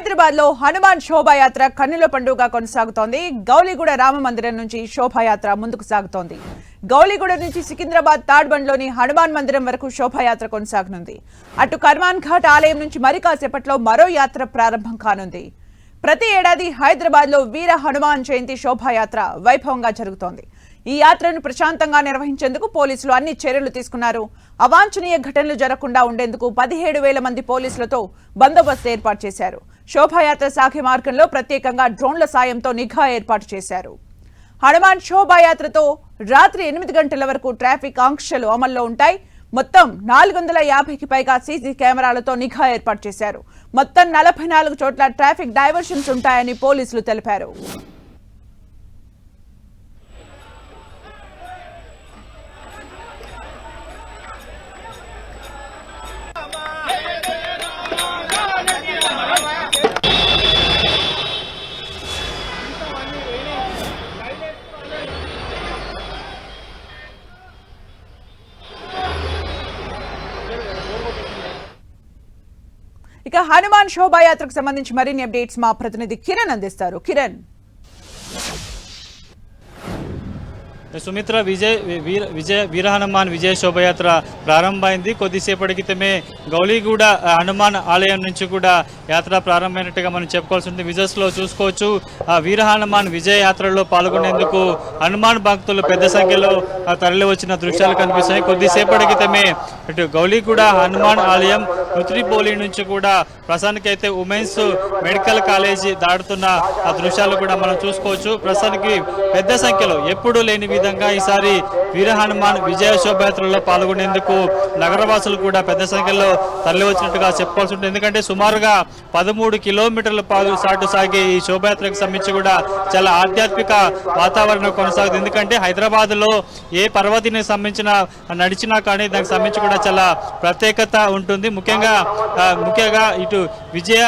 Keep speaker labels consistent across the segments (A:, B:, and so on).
A: హైదరాబాద్లో హనుమాన్ శోభాయాత్ర కన్నుల పండుగ కొనసాగుతోంది. గౌలిగూడ రామ మందిరం నుంచి శోభాయాత్ర ముందుకు సాగుతోంది. గౌలిగూడ నుంచి సికింద్రాబాద్ తాడ్బండ్లోని హనుమాన్ మందిరం వరకు శోభాయాత్ర కొనసాగనుంది. అటు కర్మాన్ ఘాట్ ఆలయం నుంచి మరి కాసేపట్లో మరో యాత్ర ప్రారంభం కానుంది. ప్రతి ఏడాది హైదరాబాద్లో వీర హనుమాన్ జయంతి శోభాయాత్ర వైభవంగా జరుగుతోంది. ఈ యాత్రను ప్రశాంతంగా నిర్వహించేందుకు పోలీసులు అన్ని చర్యలు తీసుకున్నారు. అవాంఛనీయ ఘటనలు జరగకుండా ఉండేందుకు పదిహేడు వేల మంది పోలీసులతో బందోబస్తు ఏర్పాటు చేశారు. శోభాయాత్ర సాగే మార్గంలో ప్రత్యేకంగా డ్రోన్ల సాయంతో నిఘా ఏర్పాటు చేశారు. హనుమాన్ శోభాయాత్రతో రాత్రి ఎనిమిది గంటల వరకు ట్రాఫిక్ ఆంక్షలు అమల్లో ఉంటాయి. మొత్తం నాలుగు వందల యాభైకి పైగా సీసీ కెమెరాలతో నిఘా ఏర్పాటు చేశారు. మొత్తం నలభై నాలుగు చోట్ల ట్రాఫిక్ డైవర్షన్స్ ఉంటాయని పోలీసులు తెలిపారు. ఇక హనుమాన్ శోభాయాత్రకు సంబంధించి మరిన్ని అప్డేట్స్ మా ప్రతినిధి కిరణ్ అందిస్తారు. కిరణ్.
B: సుమిత్ర విజయ్ వీర విజయ వీర హనుమాన్ విజయ శోభయాత్ర ప్రారంభమైంది. కొద్దిసేపటి క్రితమే గౌలీగూడ హనుమాన్ ఆలయం నుంచి కూడా యాత్ర ప్రారంభమైనట్టుగా మనం చెప్పుకోవాల్సి ఉంటుంది విజయస్లో చూసుకోవచ్చు. ఆ వీర హనుమాన్ విజయ యాత్రలో పాల్గొనేందుకు హనుమాన్ భక్తులు పెద్ద సంఖ్యలో తరలి వచ్చిన దృశ్యాలు కనిపిస్తున్నాయి. కొద్దిసేపటి క్రితమే ఇటు గౌలీగూడ హనుమాన్ ఆలయం రుత్రిపోలి నుంచి కూడా ప్రస్తుతానికైతే ఉమెన్స్ మెడికల్ కాలేజీ దాడుతున్న ఆ దృశ్యాలు కూడా మనం చూసుకోవచ్చు. ప్రస్తుతానికి పెద్ద సంఖ్యలో ఎప్పుడూ లేని విధంగా ఈసారి వీర హనుమాన్ విజయ శోభయాత్రలో పాల్గొనేందుకు నగరవాసులు కూడా పెద్ద సంఖ్యలో తరలివచ్చినట్టుగా చెప్పుకోవాల్సి ఉంటుంది. ఎందుకంటే సుమారుగా పదమూడు కిలోమీటర్ల పాటు సాటు సాగే ఈ శోభయాత్రకు సంబంధించి కూడా చాలా ఆధ్యాత్మిక వాతావరణం కొనసాగుతుంది. ఎందుకంటే హైదరాబాద్లో ఏ పర్వతిని సంబంధించిన నడిచినా కానీ దానికి సంబంధించి కూడా చాలా ప్రత్యేకత ఉంటుంది. ముఖ్యంగా ముఖ్యంగా ఇటు విజయ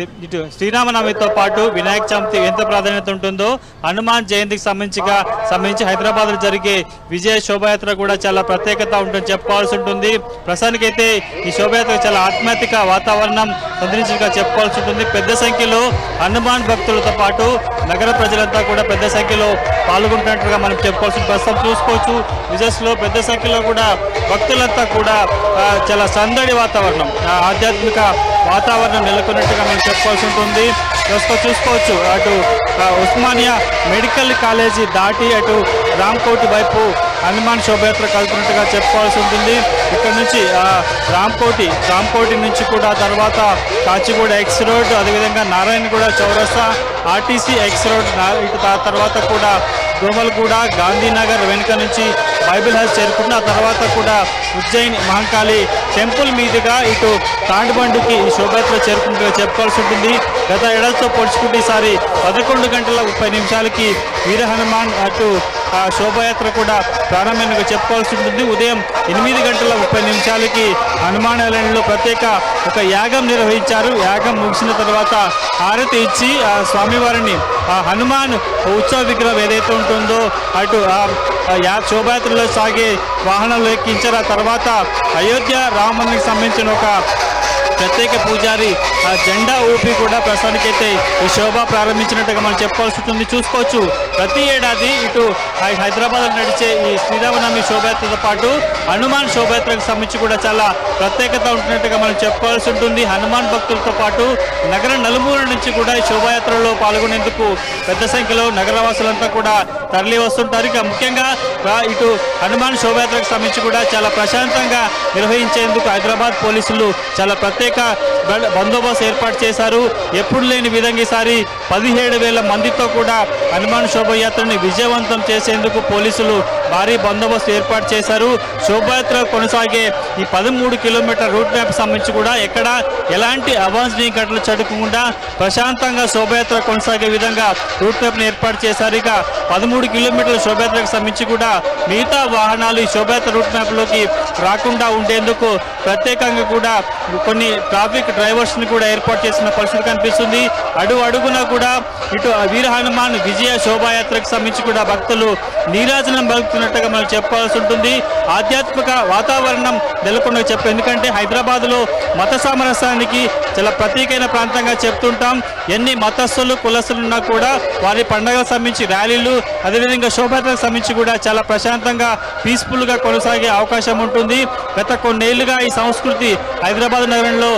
B: ఇటు శ్రీరామనవమితో పాటు వినాయక చవితి ఎంత ప్రాధాన్యత ఉంటుందో హనుమాన్ జయంతికి సంబంధించిగా సంబంధించి హైదరాబాద్లో జరిగే విజయ శోభయాత్ర కూడా చాలా ప్రత్యేకత ఉంటుంది చెప్పుకోవాల్సి ఉంటుంది. ప్రస్తుతానికైతే ఈ శోభయాత్ర చాలా ఆత్మాత్మిక వాతావరణం సంతరించిగా చెప్పుకోవాల్సి ఉంటుంది. పెద్ద సంఖ్యలో హనుమాన్ భక్తులతో పాటు నగర ప్రజలంతా కూడా పెద్ద సంఖ్యలో పాల్గొంటున్నట్టుగా మనం చెప్పుకోవాల్సి ప్రస్తుతం చూసుకోవచ్చు విజయస్లో పెద్ద సంఖ్యలో కూడా భక్తులంతా కూడా చాలా సందడి వాతావరణం. ఆధ్యాత్మిక వాతావరణం నెలకొన్నట్టుగా మనం చెప్పుకోవాల్సి ఉంటుంది. ప్రస్తుతం చూసుకోవచ్చు. అటు ఉస్మానియా మెడికల్ కాలేజీ దాటి అటు రామ్కోటి వైపు హనుమాన్ శోభయాత్ర కలుపుతున్నట్టుగా చెప్పుకోవాల్సి ఉంటుంది. ఇక్కడ నుంచి రామ్కోటి రామ్కోటి నుంచి కూడా తర్వాత కాచిగూడ ఎక్స్ రోడ్ అదేవిధంగా నారాయణగూడ చౌరస్తా ఆర్టీసీ ఎక్స్ రోడ్ నా- ఇటు తర్వాత కూడా దోమలగూడ గాంధీనగర్ వెనుక నుంచి బైబిల్ హౌస్ చేరుకున్న ఆ తర్వాత కూడా ఉజ్జయిని మహంకాళి టెంపుల్ మీదుగా ఇటు తాండబండుకి ఈ శోభయాత్ర చేరుకుంటుగా చెప్పుకోవాల్సి ఉంటుంది. గత ఏడాదితో పోల్చుకుంటే ఈసారి పదకొండు గంటల ముప్పై నిమిషాలకి వీర హనుమాన్ అటు ఆ శోభయాత్ర కూడా ప్రారంభమైనగా చెప్పుకోవాల్సి ఉంటుంది. ఉదయం ఎనిమిది గంటల ముప్పై నిమిషాలకి హనుమానాలయంలో ప్రత్యేక ఒక యాగం నిర్వహించారు. యాగం ముగిసిన తర్వాత హారతి ఇచ్చి ఆ స్వామివారిని ఆ హనుమాన్ ఉత్సవ విగ్రహం ఏదైతే ఉంటుందో అటు ఆ యా శోభయాత్రలో సాగే వాహనంలో ఎక్కించారు. ఆ తర్వాత అయోధ్య రామమందికి సంబంధించిన ఒక ప్రత్యేక పూజారి ఆ జెండా ఊపి కూడా ప్రస్తుతానికైతే ఈ శోభ ప్రారంభించినట్టుగా మనం చెప్పుకోవాల్సి ఉంటుంది. చూసుకోవచ్చు. ప్రతి ఏడాది ఇటు హై- హైదరాబాద్లో నడిచే ఈ శ్రీరామనవమి శోభయాత్రతో పాటు హనుమాన్ శోభయాత్రకు సంబంధించి కూడా చాలా ప్రత్యేకత ఉంటున్నట్టుగా మనం చెప్పుకోవాల్సి ఉంటుంది. హనుమాన్ భక్తులతో పాటు నగర నలుమూల నుంచి కూడా ఈ శోభయాత్రలో పాల్గొనేందుకు పెద్ద సంఖ్యలో నగరవాసులంతా కూడా తరలి వస్తుంటారు. ఇక ముఖ్యంగా ఇటు హనుమాన్ శోభయాత్రకు సంబంధించి కూడా చాలా ప్రశాంతంగా నిర్వహించేందుకు హైదరాబాద్ పోలీసులు చాలా ప్రత్యేక బందోబస్తు ఏర్పాటు చేశారు. ఎప్పుడు లేని విధంగా ఈసారి పదిహేడు వేల మందితో కూడా హనుమాన్ శోభయాత్రని విజయవంతం చేసేందుకు పోలీసులు భారీ బందోబస్తు ఏర్పాటు చేశారు. శోభయాత్ర కొనసాగే ఈ పదమూడు కిలోమీటర్ రూట్ మ్యాప్ సంబంధించి కూడా ఎక్కడ ఎలాంటి అవాంఛనీయ ఘటనలు చదువుకుండా ప్రశాంతంగా శోభయాత్ర కొనసాగే విధంగా రూట్ మ్యాప్ని ఏర్పాటు చేశారు. ఇక పదమూడు మూడు కిలోమీటర్ల శోభయాత్రకు సంబంధించి కూడా మిగతా వాహనాలు ఈ శోభయాత్ర రూట్ మ్యాప్లోకి రాకుండా ఉండేందుకు ప్రత్యేకంగా కూడా కొన్ని ట్రాఫిక్ డ్రైవర్స్ని కూడా ఏర్పాటు చేసిన పరిస్థితి కనిపిస్తుంది. అడుగు అడుగున కూడా ఇటు వీర హనుమాన్ విజయ శోభాయాత్రకు సంబంధించి కూడా భక్తులు నీరాజనం పలుకుతున్నట్టుగా మనం చెప్పాల్సి ఉంటుంది. ఆధ్యాత్మిక వాతావరణం నెలకొండ చెప్పు ఎందుకంటే హైదరాబాద్లో మత సామరస్యానికి చాలా ప్రత్యేకమైన ప్రాంతంగా చెప్తుంటాం. ఎన్ని మతస్థులు కులస్తులు ఉన్నా కూడా వారి పండగలకు సంబంధించి ర్యాలీలు అదేవిధంగా శోభయాత్రకు సంబంధించి కూడా చాలా ప్రశాంతంగా పీస్ఫుల్గా కొనసాగే అవకాశం ఉంటుంది. గత కొన్నేళ్ళుగా ఈ సంస్కృతి హైదరాబాద్ నగరంలో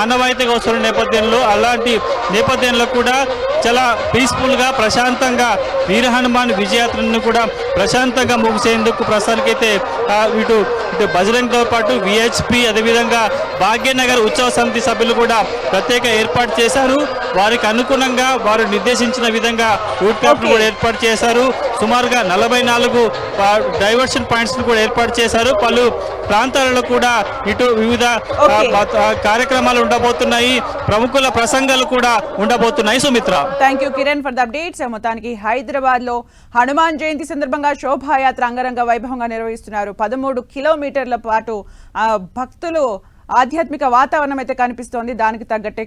B: ఆనవాయితీగా వస్తున్న నేపథ్యంలో అలాంటి నేపథ్యంలో కూడా చాలా పీస్ఫుల్గా ప్రశాంతంగా వీర హనుమాన్ విజయాత్రను కూడా ప్రశాంతంగా ముగిసేందుకు ప్రస్తుతానికైతే ఇటు ఇటు బజరంగ్తో పాటు విహెచ్పి అదేవిధంగా భాగ్యనగర్ ఉత్సవ సమితి సభ్యులు కూడా ప్రత్యేక ఏర్పాటు చేశారు. వారికి అనుగుణంగా వారు నిర్దేశించిన విధంగా రూట్ మ్యాప్ కూడా ఏర్పాటు చేశారు. సుమారుగా నలభై నాలుగు డైవర్షన్ పాయింట్స్ కూడా ఏర్పాటు చేశారు. పలు ప్రాంతాలలో కూడా ఇటు వివిధ కార్యక్రమాలు ఉండబోతున్నాయి. ప్రముఖుల ప్రసంగాలు కూడా ఉండబోతున్నాయి Sumitra.
A: Thank you Kiran for the updates మొత్తానికి హైదరాబాద్లో హనుమాన్ జయంతి సందర్భంగా శోభాయాత్ర అంగరంగ వైభవంగా నిర్వహిస్తున్నారు. పదమూడు కిలోమీటర్ల పాటు ఆ, భక్తులు ఆధ్యాత్మిక వాతావరణం అయితే కనిపిస్తోంది. దానికి తగ్గట్టే